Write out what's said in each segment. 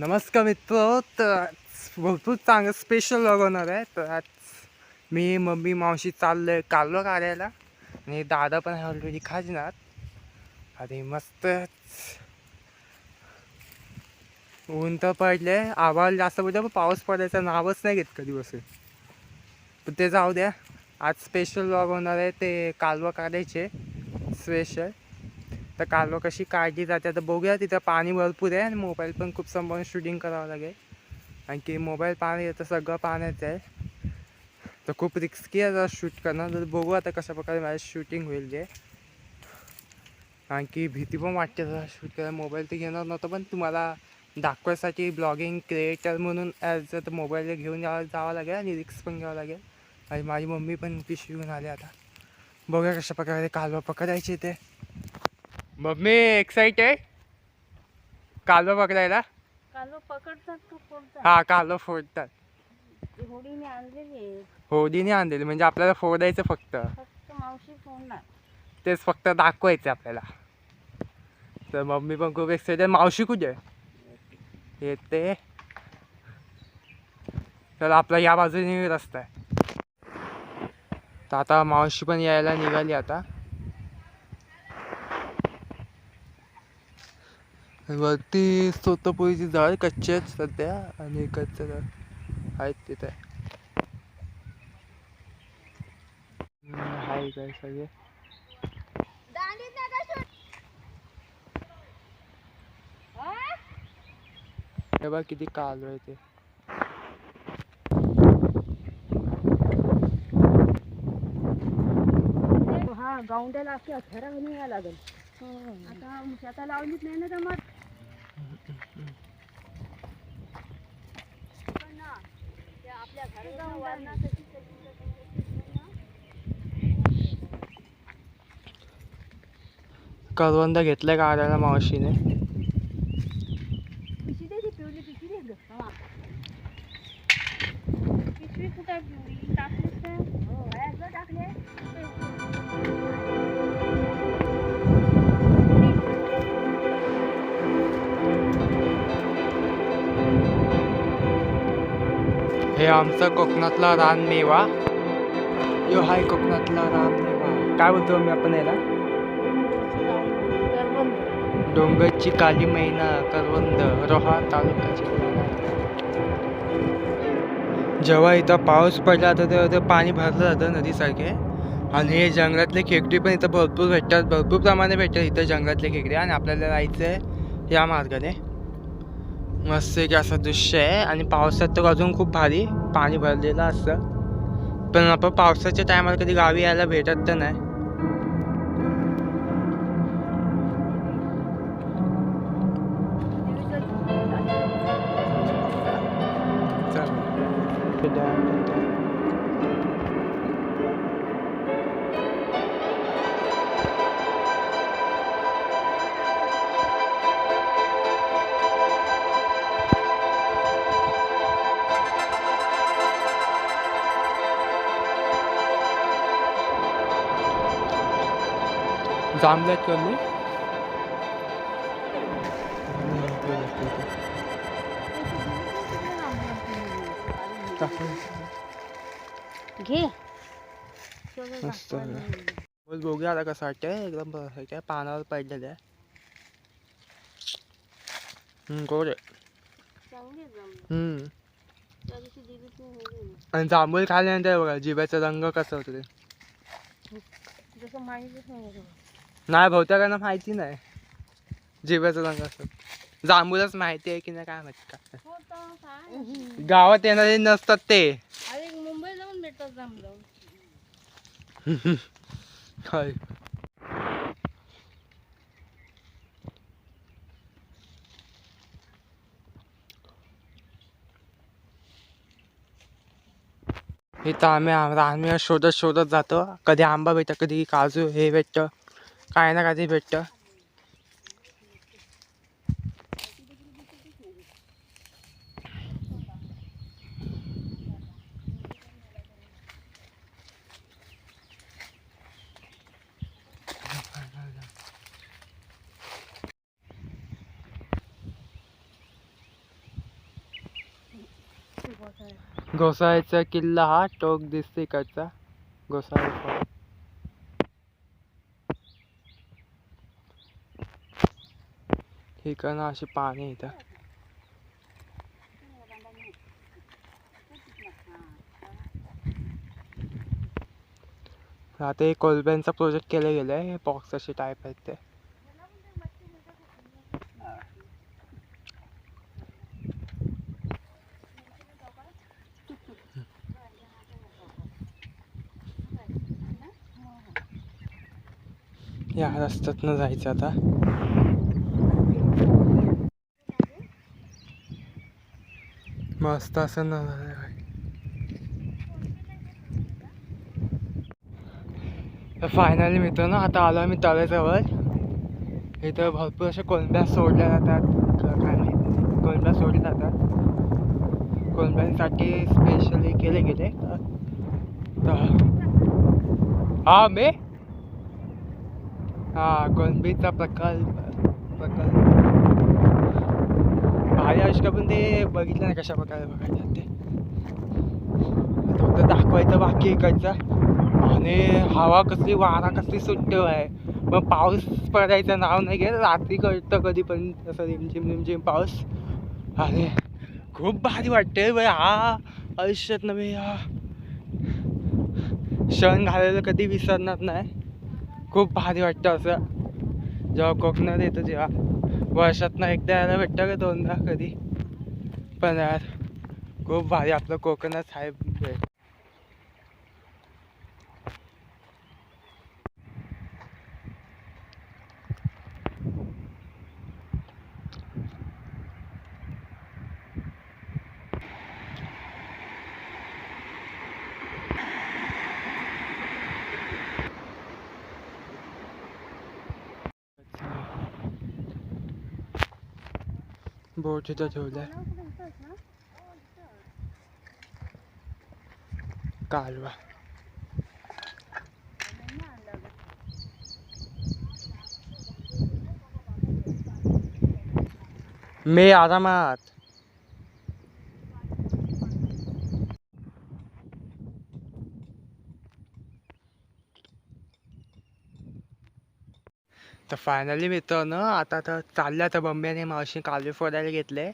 नमस्कार मित्र तर आज भरपूर चांगलं स्पेशल लग होणार आहे. तर आज मी मम्मी मावशी चाललो आहे कालो काढायला. आणि दादा पण आहे ऑलरेडी खाजणार. आणि मस्तच ऊन तर पडले आभाळ जास्त पडलं पण पाऊस पडायचं. नावच नाही घेत कधी बसून पण ते जाऊ द्या. आज स्पेशल लॉग होणार आहे ते कालवा काढायचे. स्पेशल तर कालो कशी काढली जाते आता बघूया तिथं पाणी भरपूर आहे आणि मोबाईल पण खूप सांभाळून शूटिंग करावं लागेल. आणखी मोबाईल पाणी येतं सगळं पाण्याचं आहे. तर खूप रिस्की आहे जरा शूट करणं. तर बघू आता कशा प्रकारे माझं शूटिंग होईल ते आणखी भीती पण वाटते जरा शूट करायला. मोबाईल तर घेणार नव्हतं पण तुम्हाला दाखवायसाठी ब्लॉगिंग क्रिएटर म्हणून ॲज तर मोबाईल घेऊन जावं जावं लागेल आणि रिक्स पण घ्यावं लागेल. आणि माझी मम्मी पण पिशवी घेऊन आली आता. बघूया कशा प्रकारे कालवा पकडायचे ते. मम्मी एक्साइटेड कालवा पकडायला. कालो पकडतात फोडतात? हा कालवा फोडतात. ती होडीने आणलेली होडीने आणलेली म्हणजे आपल्याला फोडायचं फक्त. फक्त मावशी फोडणार. तेच फक्त दाखवायचं आपल्याला. तर मम्मी पण खूप एक्साइटेड मावशी कुठे येते. तर आपला या बाजूने रस्ता आहे. तर आता मावशी पण यायला निघाली आता. वरती सोतपोळीची झाड कच्चे आहेत सध्या आणि कच्चे झाड आहेत तिथे. हम्म, हाय काय सगळे. हे बघ किती कालव आहे ते. हा गावंड्याला अशी अथरा घेऊन यायला लागेल आता शेता लावलीच नाही ना जमत पण करवंद घेतलाय आल्याला मावशीने? आमचा कोकणातला रानमेवा यो हाय कोकणातला रानमेवा काय बोलतो मी आपण याला. डोंगरची काली मैना करवंद रोहा तालुक्याची जेव्हा इथं पाऊस पडला तर तेव्हा ते पाणी भरलं जातं नदीसारखे. आणि हे जंगलातले खेकडे पण इथं भरपूर भेटतात. भरपूर प्रमाणे भेटतात इथं जंगलातले खेकडे. आणि आपल्याला जायचं आहे या मार्गाने. मस्त एक असं दृश्य आहे. आणि पावसात तर अजून खूप भारी पाणी भरलेलं असतं. पण आपण पावसाच्या टायमाला कधी गावी यायला भेटत तर नाही. जांभल्यात कमी. घे. मस्त बघूया आता कसं वाटतंय? एकदम काय पानावर पडलेलं आहे. गोड. आणि जांभूळ खाल्यानंतर बघा जिब्याचा रंग कसा होतो ते. नाही बहुतेकांना माहिती नाही. जिब्याचा रंग असतो जांभूळच माहिती आहे की नाही काय माहिती काय. हो? गावात येणारे नसतात ते. मुंबई जाऊन भेटतात इथं आम्ही आम- आम्ही शोधत शोधत जातो. कधी आंबा भेटतं कधी काजू हे भेटतं. काय ना कधी भेटतं गोसाळ्यात. घोसाळ्याचा किल्ला हा टोक दिसते इकडचा घोसाळा इकडनं अशी पाणी इथं आता एक कोलब्यांचा प्रोजेक्ट केला गेला आहे बॉक्स असे टाईप आहेत ते. या रस्त्यातनं जायचं आता. मस्त असं नजारा आहे. तर फायनली मित्रांनो आता आलो आम्ही तळ्याजवळ इथं भरपूर अशा कोलंब्या सोडल्या जातात क- कोलंब्या सोडल्या जातात कोलंब्यांसाठी स्पेशली केले गेले तर हा मे हा कोलंबीचा प्रकल्प प्रकल्प आणि आयुष्य पण ते बघितलं नाही कशा प्रकारे बघायचं ते. फक्त दाखवायचं बाकी इकडचा आणि हवा कसली वारा कसली सुट्ट आहे. मग पाऊस पडायचं नाव नाही घेत रात्री कळतं कधी पण असं रिमझिम रिमझिम पाऊस. आणि खूप भारी वाटते बाई हा आयुष्यात नव्हे हा. क्षण घालायला कधी विसरणार नाही. खूप भारी वाटतं असं. जेव्हा कोकणात येतं जेव्हा वर्षातनं एकदा यायला भेटतं का दोनदा कधी? पण यार खूप भारी आपलं कोकणच आहे. बे. बोट इथं ठेवलाय कालवा मे आरामात तर फायनली मित्रांनो आता तर चालल्या तर बंब्याने मावशी कालवे फोडायला घेतले.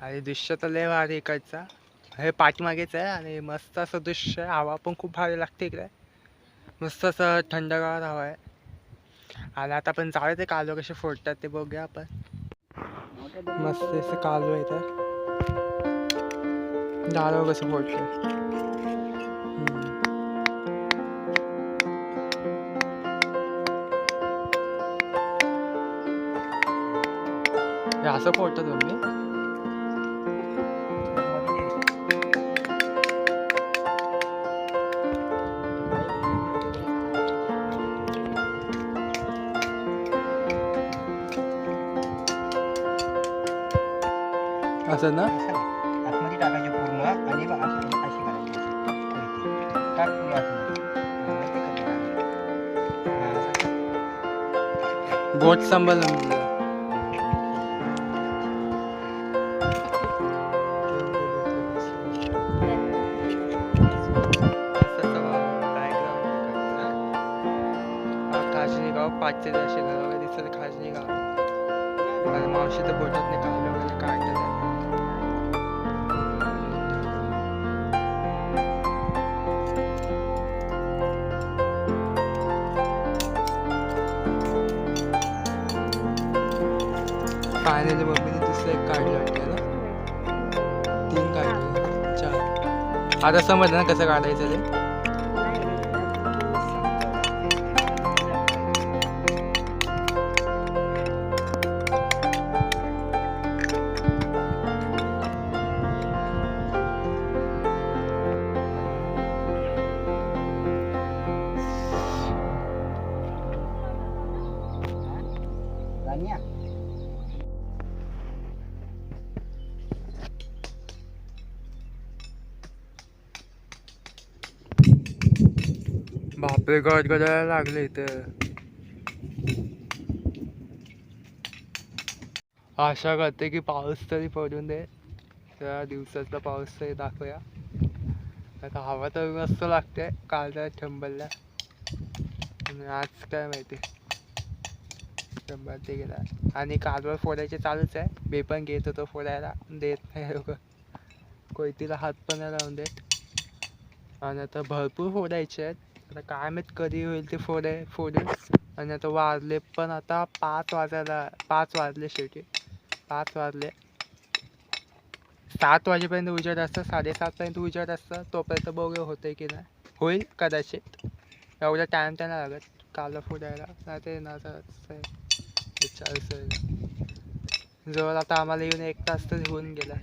आणि दृश्य तर लय भारी इकडचा. हे पाठीमागेच आहे आणि मस्त असं दृश्य आहे. हवा पण खूप भारी लागते इकडे. मस्त असं थंडगार हवा आहे. आणि आता आपण जाऊया ते कालवे कसे फोडतात ते बघूया आपण. मस्त असं कालवे येतात. दारव कसं फोडते असं फोडतात तुम्ही असं ना आतमध्ये टाकायचे पूर्ण आणि बघ अशी अशी करायची टाक पुढे आतमध्ये. माहिती का तुला? असं. बोट सांभाळ फायनली मम्मीने म्हणजे दुसरं एक काढलं वाटतं ना तीन काढले चार. आता समजलं ना कसं काढायचं ते? बापरे गडगडायला लागले इथं. आशा करते की पाऊस तरी पडून दे. त्या दिवसाचा पाऊस तरी दाखवूया. आता हवा तर मस्त लागते कालच्या ठंबलला आणि आज काय माहिती? शंभर ते गेला. आणि कालवर फोडायचे चालूच आहे. मी पण घेत होतो फोडायला. देत नाही लोक. कोयतीला हात पण नाही लावून देत. आणि आता भरपूर फोडायचे आहेत. आता काय माहीत कधी होईल ते फोडे फोडून आणि आता वाजले पण आता पाच वाजायला पाच वाजले शेवटी. पाच वाजले. सात वाजेपर्यंत उजेड असतं साडेसातपर्यंत उजेड असतं. तोपर्यंत बघू होते की नाही. होईल कदाचित. एवढा टाईम त्यांना लागत काला फुटायला नाही ते येणार विचार जवळ आता आम्हाला येऊन एक तास तर होऊन गेला.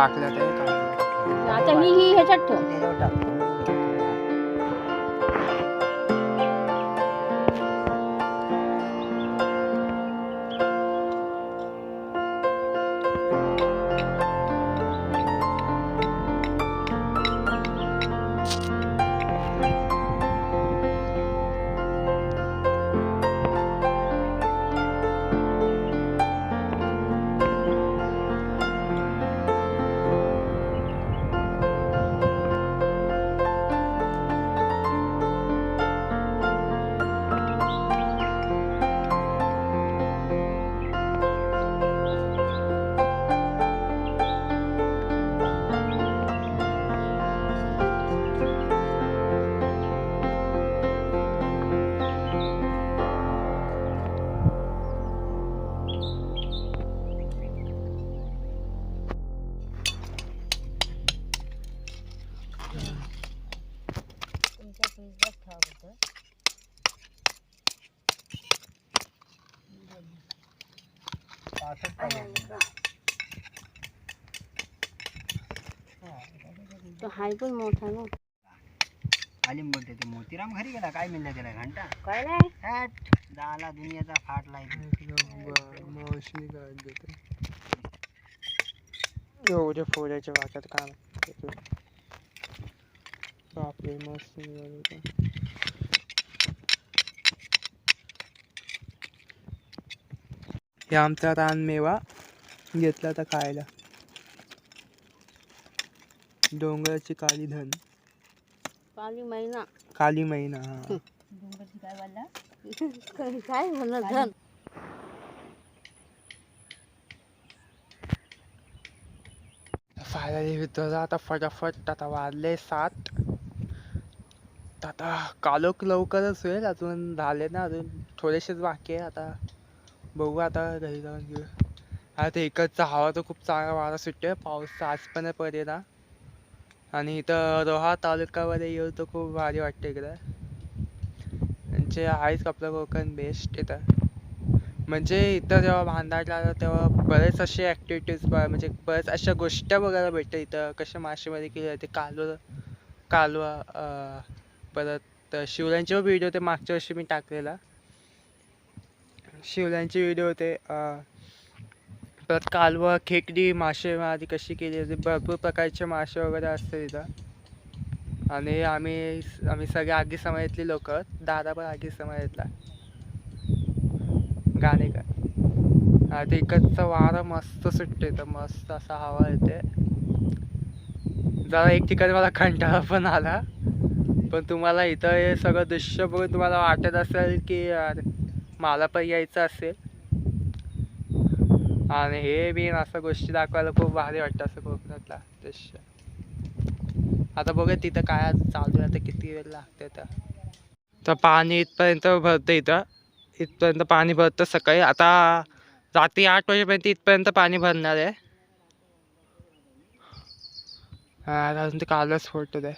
आहे कांदा. आता ही ही ह्याच्यात ठेव तो हाय पण मोठा ना. आलिम बोलते ते मोतीराम घरी गेला काय मिळलं त्याला घंटा? काय नाही. हॅट झाला दुनियाचा फाटला ब- मावशी काय देते एवढ्या फोड्याच्या वाट्यात काम बापरे मस्त निघालं होतं. हे आमचा रानमेवा घेतला आता खायला. डोंगराची काली धन. पाली महिना काली महिना हा. काय काय म्हणत धन? फायनली आता फटाफट आता वाजले सात. आता कालोख लवकरच होईल अजून झाले ना अजून थोडेसेच बाकी आहे. आता बघू आता घरी जाऊन घेऊ. आता इकडचा हवा तर खूप चांगला वारा सुटतोय पाऊस तर आज पण पडेना. आणि इथं रोहा तालुक्यामध्ये येऊ तर खूप भारी वाटतं इकडं. म्हणजे आहेच आपलं कोकण बेस्ट इथं. म्हणजे इथं जेव्हा भांडारला आलं तेव्हा बरेच असे ॲक्टिव्हिटीज म्हणजे बरेच अशा गोष्टी बघायला भेटतात इथं. कशा मासेमारी केली जाते कालवा कालवा परत शिवल्यांचे व्हिडिओ ते मागच्या वर्षी मी टाकलेला. शिवल्यांचे व्हिडिओ होते परत कालवा खेकडी मासेमारी कशी केली जाते भरपूर प्रकारचे मासे वगैरे असते इथं आणि आम्ही आम्ही सगळे आगी समाजातली लोक दादा पण आगी समाजातला गाणे का आता इकडचं वारं मस्त सुटते तर मस्त असा हवा येते. जरा एक ठिकाणी मला कंटाळा पण आला. पण तुम्हाला इथं हे सगळं दृश्य बघून तुम्हाला वाटत असेल की यार मला पण यायचं असेल. आणि हे बी असं गोष्टी दाखवायला खूप भारी वाटतं असं कोकणातला दृश्य. आता बघूया तिथं काय चालू आहे तर किती वेळ लागते तर तर पाणी इथपर्यंत भरतं इथं. इथपर्यंत पाणी भरतं सकाळी. आता रात्री आठ वाजेपर्यंत इथपर्यंत पाणी भरणार आहे. हा अजून ते कालच फोडतो ते.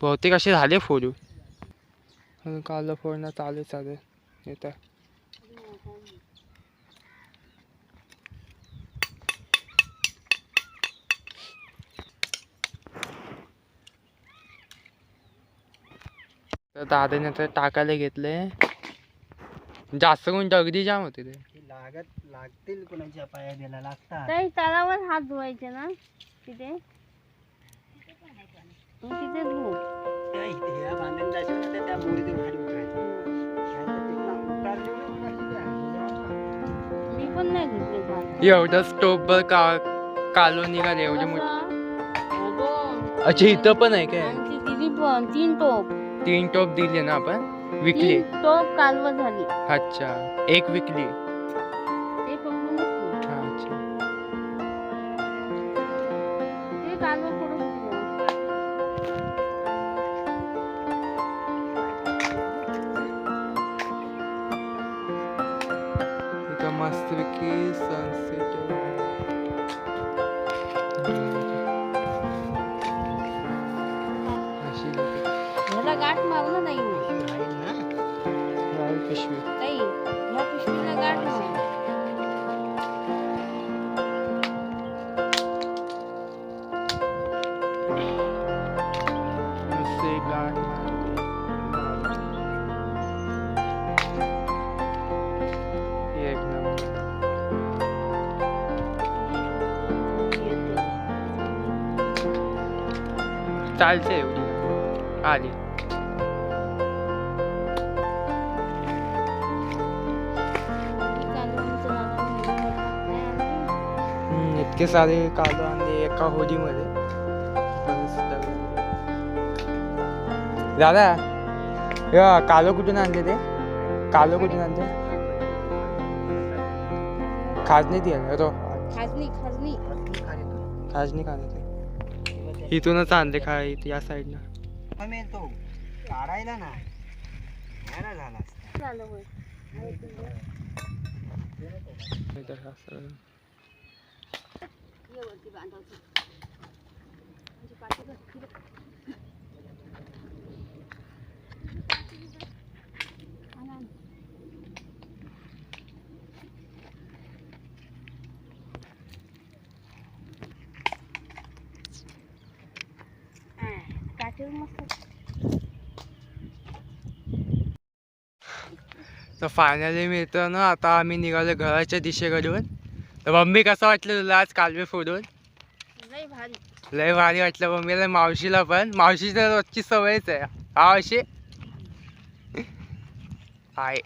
बहुतेक असे झाले फोडू? अजून काल फोडणं चालू चालेल येतं तर दादाने आता टाकायला घेतले. जास्त करून दगडी जाम होते ते. लागत लागतील कोणाच्या पाया द्यायला लागतात. काही तलावर हात धुवायचे ना? तिथे? मग तिथे धुवू. त्या इथे ह्या बांधून जाशील ना त्या- त्या मोरीत भारी उतरायचं. नाहीतर तिथनं उतारली ना मग अशी त्या ह्याच्यावर मी पण नाही घेतले भात. एवढं स्टोपवर का कालो निघाले एवढे मोठे. कसं? अच्छा इथं पण आहे काय? आमची तिघी पण तीन टोप. तीन टोप दिले ना आपण? विकली. टोप कालवं झाली. अच्छा. एक विकली. चालते एवढी. आली. हम्म, इतके सारे कालो आणले एका होडीमध्ये. दादा या कालो कुठून आणले ते? कालो कुठून आणले? खाजनी ती. आहे खाजणी. खाजनी खाणे ते इथूनच आणले खा इथे या साईडनं मग तो काढायला ना झालं होय. इथं असं. ये वरती बांधायचं. म्हणजे पाठीवर फिरव. आण, आण. हा, काठीवर मस्त तर फायनली मित्रांनो आता आम्ही निघालो घराच्या दिशेकडून. तर मम्मी कसं वाटलं तुला आज कालवे फोडून? लय भारी. वाटलं मम्मीला मावशीला पण. मावशीची तर रोजची सवयच आहे. हा अशी हाय.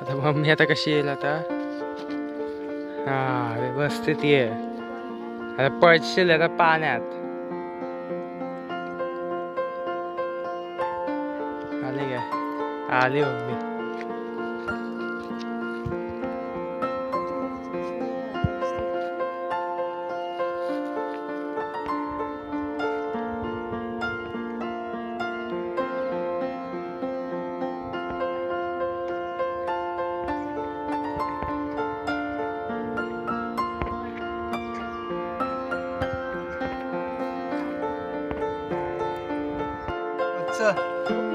आता मम्मी आता कशी येईल आता? हा व्यवस्थित ये. आता पडशील आता पाण्यात. काय आली मम्मी अच्छा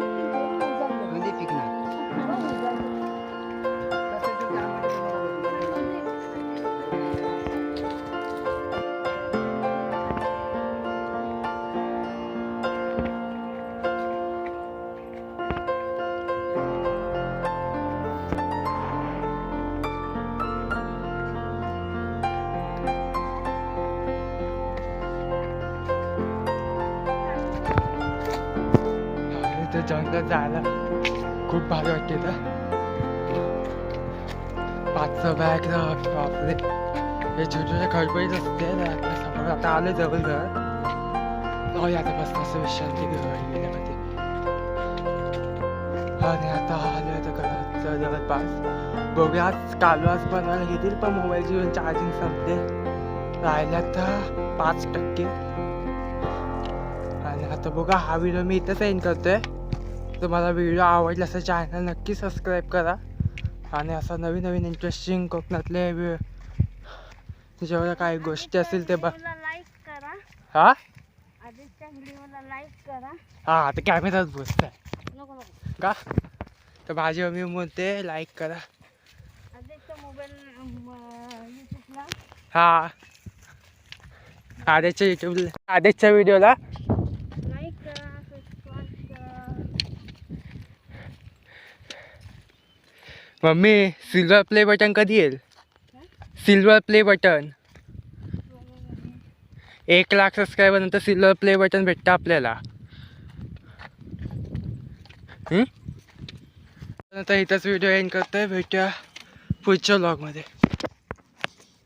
आजचं बॅग बापरे हे छोटे छोटे खडबडीत असते ना आपल्यासमोर आता आले जवळ घर जाऊया आता बस असं विश्रांती घर गेल्यामध्ये आणि आता आले आता घरात जवळपास बघूया आज कालवास बनवायला घेतील पण मोबाईलची चार्जिंग संपते राहिल्या तर पाच टक्के आणि आता बघा हा व्हिडिओ मी इथंच सेंड करतोय तुम्हाला व्हिडिओ आवडला असं चॅनल नक्की सबस्क्राईब करा आणि असा नवीन नवीन इंटरेस्टिंग कोकणातले जेवढ्या काही गोष्टी असतील ते बघ. लाईक करा. हा? हा आता बसताय. नको नको. का? तर माझी मम्मी म्हणते लाईक करा. मोबाईल हा. आदेशच्या युट्यूबला आदेशच्या व्हिडिओला लाईक करा सबस्क्राईब करा मम्मी सिल्वर प्ले बटन कधी येईल? सिल्वर प्ले बटन एक लाख सबस्क्रायबर नंतर सिल्वर प्ले बटन भेटतं आपल्याला. आता इथंच व्हिडिओ एंड करतोय. भेटूया पुढच्या ब्लॉगमध्ये